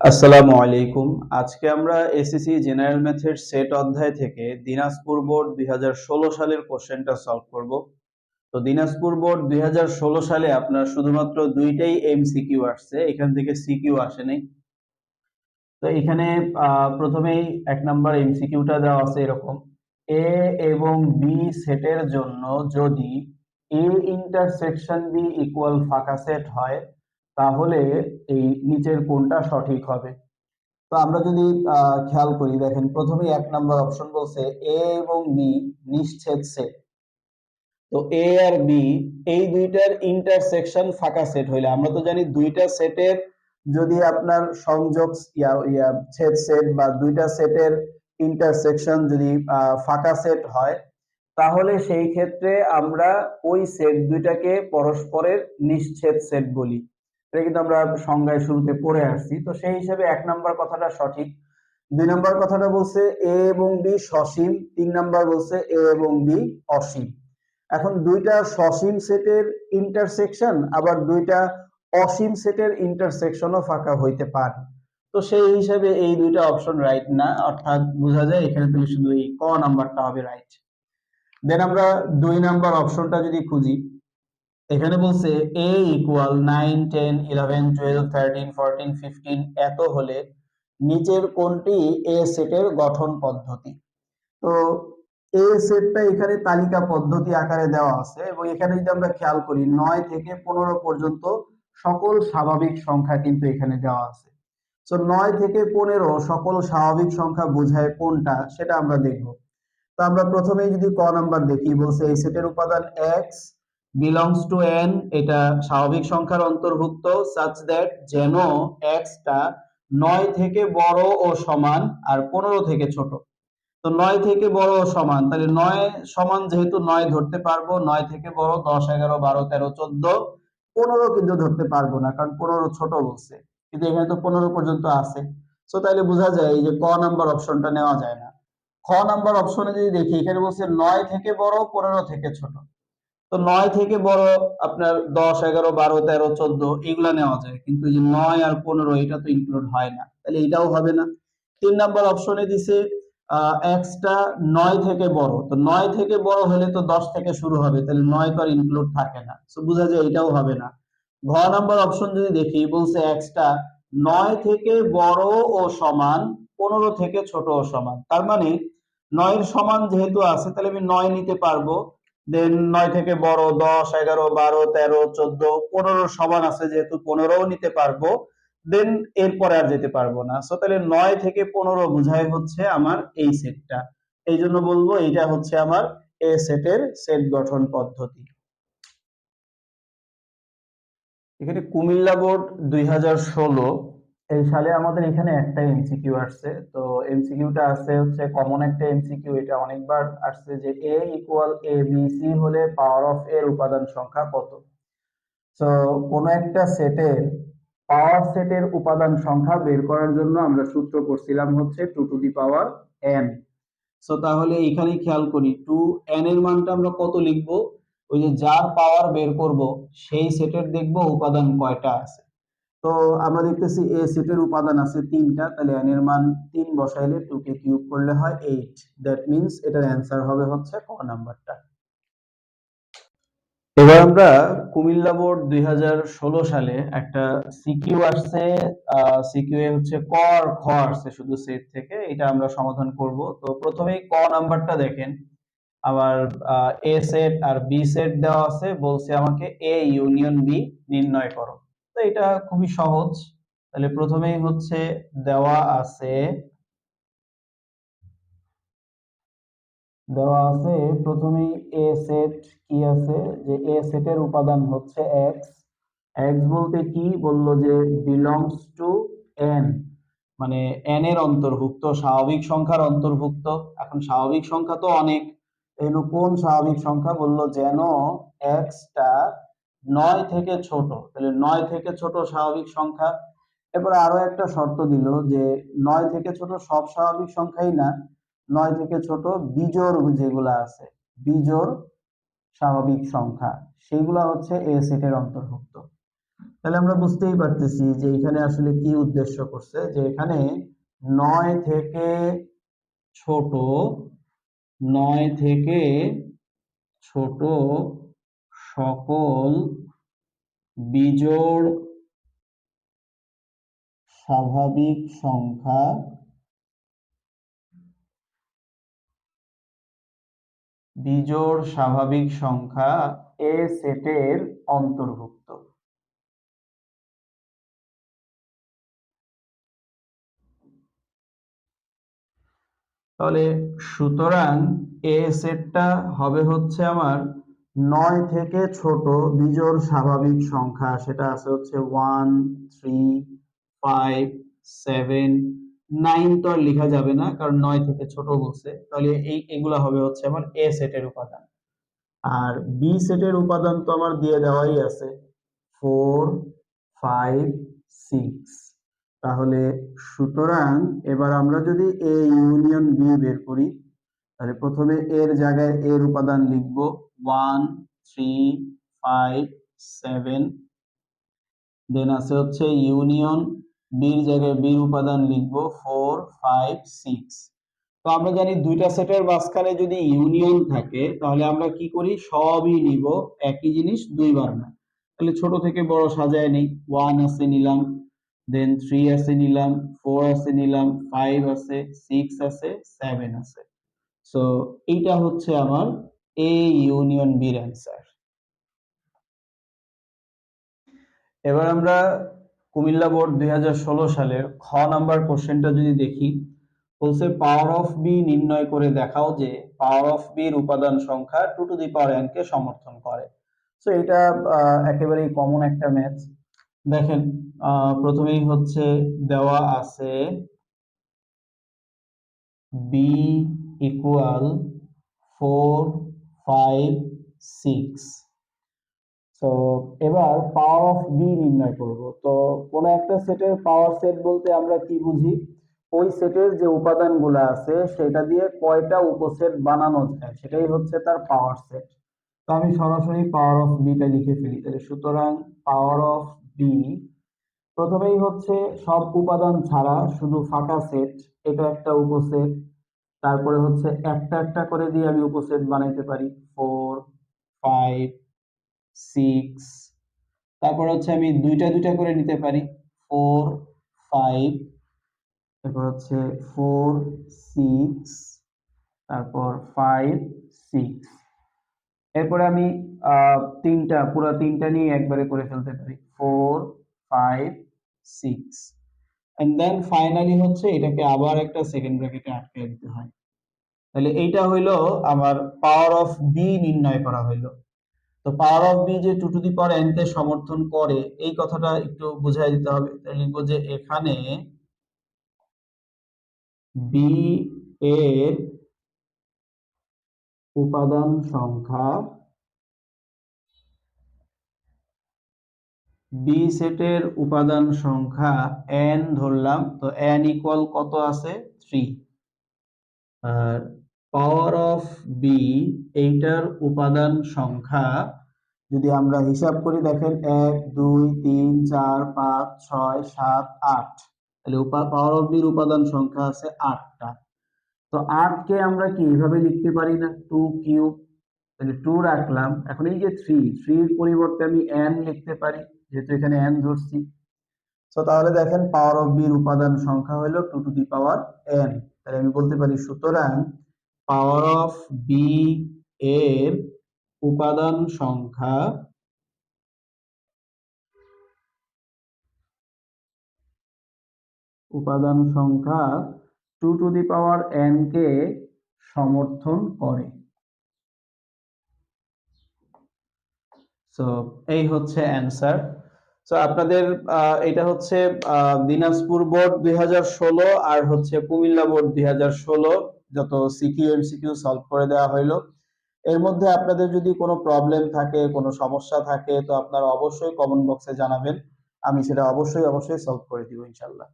আসসালামু আলাইকুম। আজকে আমরা এসএসসি জেনারেল ম্যাথের সেট অধ্যায় থেকে দিনাজপুর বোর্ড দুই হাজার ষোলো সালের কোশ্চেনটা সলভ করব। তো দিনাজপুর বোর্ড দুই হাজার ষোলো সালে আপনার শুধুমাত্র দুইটাই এমসিকিউ আসছে, এখান থেকে সিকিউ আসেনি তো এখানে প্রথমেই এক নাম্বার এমসিকিউটা দেওয়া আছে এরকম। এ এবং বি সেটের জন্য যদি এ ইন্টারসেকশন বি ইকুয়াল ফাঁকা সেট হয় তাহলে এই নিচের কোনটা সঠিক হবে? তো আমরা যদি খেয়াল করি, দেখেন প্রথমে এক নাম্বার অপশন বলছে এ এবং বি নিশ্ছেদ সেট। তো এ আর বি, এই দুইটার ইন্টারসেকশন ফাঁকা সেট হইলে, আমরা তো জানি দুইটা সেটের যদি আপনার সংযোগ ইয়া ছেদ সেট বা দুইটা সেটের ইন্টারসেকশন যদি ফাঁকা সেট হয়, তাহলে সেই ক্ষেত্রে আমরা ওই সেট দুইটাকে পরস্পরের নিশ্ছেদ সেট বলি। এটা কিন্তু আমরা সংজ্ঞায় শুরুতে পড়ে আসছি। তো সেই হিসেবে এক নম্বর কথাটা সঠিক। দুই নম্বর কথাটা বলছে এ এবং বি সসীম, তিন নাম্বার বলছে এ এবং বি অসীম। এখন দুইটা সসীম সেটের ইন্টারসেকশন আবার দুইটা অসীম সেটের ইন্টারসেকশনও ফাঁকা হইতে পারে। তো সেই হিসাবে এই দুইটা অপশন রাইট না, অর্থাৎ বোঝা যায় এখানে তুমি শুধু এই ক নাম্বারটা হবে রাইট দেন আমরা দুই নাম্বার অপশনটা যদি খুঁজি এখানে বলছে A equal nine ten eleven twelve thirteen fourteen fifteen এত হলে নিচের কোনটি এ সেটের গঠন পদ্ধতি? তো এ সেটটা এখানে তালিকা পদ্ধতি আকারে দেওয়া আছে এবং এখানে যদি আমরা খেয়াল করি, নয় থেকে পনেরো পর্যন্ত সকল স্বাভাবিক সংখ্যা কিন্তু এখানে দেওয়া আছে। তো নয় থেকে পনেরো সকল স্বাভাবিক সংখ্যা বোঝায় কোনটা, সেটা আমরা দেখব। তো আমরা প্রথমেই যদি ক নাম্বার দেখি, বলছে এই সেটের উপাদান এক্স বিলংস টু এন এটা স্বাভাবিক সংখ্যার অন্তর্ভুক্ত সাচ দ্যাট যেন এক্সটা নয় থেকে বড় ও সমান আর পনেরো থেকে ছোট। তো নয় থেকে বড় ও সমান, তাহলে নয় সমান যেহেতু নয় ধরতে পারব, নয় থেকে বড়, দশ, এগারো, বারো, তেরো, চোদ্দ, পনেরো কিন্তু ধরতে পারব না, কারণ পনেরো ছোট বলছে। কিন্তু এখানে তো পনেরো পর্যন্ত আছে। তো তাহলে বোঝা যায় এই যে ক নাম্বার অপশনটা নেওয়া যায় না। খ নাম্বার অপশনে যদি দেখি, এখানে বলছে নয় থেকে বড়, পনেরো থেকে ছোট। তো নয় থেকে বড় আপনার দশ, এগারো, বারো, তেরো, চোদ্দ, এগুলা নেওয়া যায়। কিন্তু যে নয় আর পনেরো, এটা তো ইনক্লুড হয় না। তাহলে এটাও হবে না। তিন নাম্বার অপশনে দিছে এক্সটা নয় থেকে বড়। তো নয় থেকে বড় হলে তো দশ থেকে শুরু হবে। তাহলে নয় তো আর ইনক্লুড থাকে না। তো বোঝা যায় এটাও হবে না। ঘ নাম্বার অপশন যদি দেখি, বলছে এক্সটা নয় থেকে বড় ও সমান, পনেরো থেকে ছোট ও সমান। তার মানে নয়ের সমান যেহেতু আছে, তাহলে আমি নয় নিতে পারব। দেন নয় থেকে বড়, দশ, এগারো, বারো, তেরো, চোদ্দ, পনেরো সমান আছে যেহেতু পনেরোও নিতে পারব, দেন এরপরে আর যেতে পারব না। সো তাহলে নয় থেকে পনেরো বোঝায় হচ্ছে আমার এই সেটটা। এই জন্য বলব এইটা হচ্ছে আমার এ সেটের সেট গঠন পদ্ধতি। এখানে কুমিল্লা বোর্ড দুই হাজার ষোলো এই সালে আমাদের এখানে একটা এমসিকিউ আসছে। তো এমসিকিউটা আসছে হচ্ছে কমন একটা এমসিকিউ এটা অনেকবার আসছে যে A equal A B C হলে পাওয়ার অফ এর উপাদান সংখ্যা কত? তো কোন একটা সেটের পাওয়ার সেটের উপাদান সংখ্যা বের করার জন্য আমরা সূত্র করছিলাম হচ্ছে two to the power n so তাহলে এখানে খেয়াল করি টু এন এর মানটা আমরা কত লিখব? ওই যে যার পাওয়ার বের করব, সেই সেটের দেখব উপাদান কয়টা আছে। তো আমরা দেখতেছি এ সেটের উপাদান আছে তিনটা, তাহলে এন এর মান তিন বসাইলে টু কে কিউব করলে হয় এইট দ্যাট মিনস এটার অ্যান্সার হবে হচ্ছে ক নাম্বারটা। এবার আমরা কুমিল্লা বোর্ড দুই হাজার ষোলো সালে একটা সিকিউ আসছে সিকিউ এ হচ্ছে ক আর খ আসছে শুধু সেট থেকে, এটা আমরা সমাধান করব। তো প্রথমেই ক নাম্বারটা দেখেন। আবার এ সেট আর বি সেট দেওয়া আছে, বলছে আমাকে এ ইউনিয়ন বি নির্ণয় করো। তো এটা খুবই সহজ। তাহলে প্রথমেই হচ্ছে দেওয়া আছে দেওয়া আছে, প্রথমেই এ সেট কি আছে? যে এ সেটের উপাদান হচ্ছে এক্স এক্স বলতে কি? বলল যে বিলংস টু এন মানে এন এর অন্তর্ভুক্ত, স্বাভাবিক সংখ্যার অন্তর্ভুক্ত। এখন স্বাভাবিক সংখ্যা তো অনেক। কোন স্বাভাবিক সংখ্যা? বলল যেন এক্সটা নয় থেকে ছোট, তাহলে নয় থেকে ছোট স্বাভাবিক সংখ্যা। এরপর আরও একটা শর্ত দিল যে নয় থেকে ছোট সব স্বাভাবিক সংখ্যাই না, নয় থেকে ছোট বিজোড় যেগুলা আছে, বিজোড় স্বাভাবিক সংখ্যা সেগুলা হচ্ছে এ সেটের অন্তর্ভুক্ত। তাহলে আমরা বুঝতেই পারতেছি যে এখানে আসলে কি উদ্দেশ্য করছে, যে এখানে নয় থেকে ছোট, নয় থেকে ছোট সকল বিজোড় স্বাভাবিক সংখ্যা বিজোড় স্বাভাবিক সংখ্যা এ সেটের অন্তর্ভুক্ত। তাহলে সুতরাং এ সেটটা হবে হচ্ছে আমার নয় থেকে ছোট বিজোড় স্বাভাবিক সংখ্যা, সেটা আছে হচ্ছে one three five seven nine তো আর লেখা যাবে না, কারণ নয় থেকে ছোট বলছে। তাহলে এই, এগুলা হবে হচ্ছে আমার এ সেটের উপাদান। আর বি সেটের উপাদান তো আমার দিয়ে দেওয়াই আছে। ফোর ফাইভ সিক্স তাহলে সুতরাং এবার আমরা যদি এ ইউনিয়ন বি বের করি, তাহলে প্রথমে এর জায়গায় এর উপাদান লিখব। One, three, five, seven. Then আছে হচ্ছে ইউনিয়ন, বির জায়গায় উপাদান লিখব, ফোর, ফাইভ, সিক্স। তো আমরা জানি দুইটা সেটের মাঝখানে যদি ইউনিয়ন থাকে, তাহলে আমরা কি করি? সবই নিব, একই জিনিস দুইবার না। তাহলে ছোট থেকে বড় সাজায় ওয়ান আছে নিলাম, দেন থ্রি আছে নিলাম, ফোর আছে নিলাম, ফাইভ আছে, সিক্স আছে, সেভেন আছে। সো এইটা হচ্ছে আমার এ ইউনিয়ন বির অ্যান্সার এবার আমরা কুমিল্লা বোর্ড দুই সালের খ নাম্বার কোশ্চেনটা যদি দেখি, বলছে পাওয়ার অফ বি নির্ণয় করে দেখাও যে পাওয়ার অফ বির উপাদান সংখ্যা two to the power n কে সমর্থন করে। সো এটা একেবারেই কমন একটা ম্যাথ দেখেন প্রথমেই হচ্ছে দেওয়া আছে B equal four five six তো এবার পাওয়ার অফ বি নির্ণয় করব। তো, কোন একটা সেটের পাওয়ার সেট বলতে আমরা কি বুঝি? ওই সেটের যে উপাদানগুলো আছে, সেটা দিয়ে কয়টা উপসেট বানানো যায়? সেটাই হচ্ছে তার পাওয়ার সেট তো আমি সরাসরি পাওয়ার অফ বিটা লিখে ফেলি। তাহলে সুতরাং পাওয়ার অফ বি প্রথমেই হচ্ছে সব উপাদান ছাড়া শুধু ফাঁকা সেট এটা একটা উপসেট। তারপরে হচ্ছে একটা একটা করে দিয়ে আমি উপসেট বানাইতে পারি। ফোর, ফাইভ, সিক্স, তারপর হচ্ছে আমি দুইটা দুইটা করে নিতে পারি। ফোর, ফাইভ, তারপর হচ্ছে ফোর, সিক্স, তারপর ফাইভ, সিক্স। এরপরে আমি তিনটা, পুরো তিনটা নিয়ে একবারে করে ফেলতে পারি। Four, five, six. And then finally হচ্ছে এটাকে আবার একটা সেকেন্ড ব্র্যাকেটে আটকে দিতে হয়। তাহলে এইটা হইল আমার পাওয়ার অফ বি নির্ণয় করা হইল। তো পাওয়ার অফ বি যে two to the power n কে সমর্থন করে, এই কথাটা একটু বুঝাই দিতে হবে। লিখব যে এখানে বি এর উপাদান সংখ্যা বি সেটের উপাদান সংখ্যা n ধরলাম, তো n ইকুয়াল কত আছে? থ্রি আর পাওয়ার অফ বি এইটার উপাদান সংখ্যা, যদি আমরা হিসাব করি, দেখেন এক, দুই, তিন, চার, পাঁচ, ছয়, সাত, আট। তাহলে পাওয়ার অফ বির উপাদান সংখ্যা আছে আটটা। তো আটকে আমরা কি, এইভাবে লিখতে পারি না? টু কিউব তাহলে টু রাখলাম। এখন এই যে থ্রি থ্রির পরিবর্তে আমি এন লিখতে পারি, যেহেতু এখানে এন ধরছি। তো তাহলে দেখেন পাওয়ার অফ বির উপাদান সংখ্যা হলো two to the power n তাহলে আমি বলতে পারি, সুতরাং পাওয়ার অফ বি এর উপাদান সংখ্যা উপাদান সংখ্যা two to the power n কে সমর্থন করে। সো এই হচ্ছে অ্যান্সার সো আপনাদের এটা হচ্ছে দিনাজপুর বোর্ড দুই আর হচ্ছে কুমিল্লা বোর্ড দুই হাজার ষোলো, যত সিকিউ এমসিকিউ সলভ করে দেওয়া হইল। এর মধ্যে আপনাদের যদি কোনো প্রবলেম থাকে, কোনো সমস্যা থাকে, তো আপনারা অবশ্যই কমেন্ট বক্সে জানাবেন। আমি সেটা অবশ্যই অবশ্যই সলভ করে দিব ইনশাল্লাহ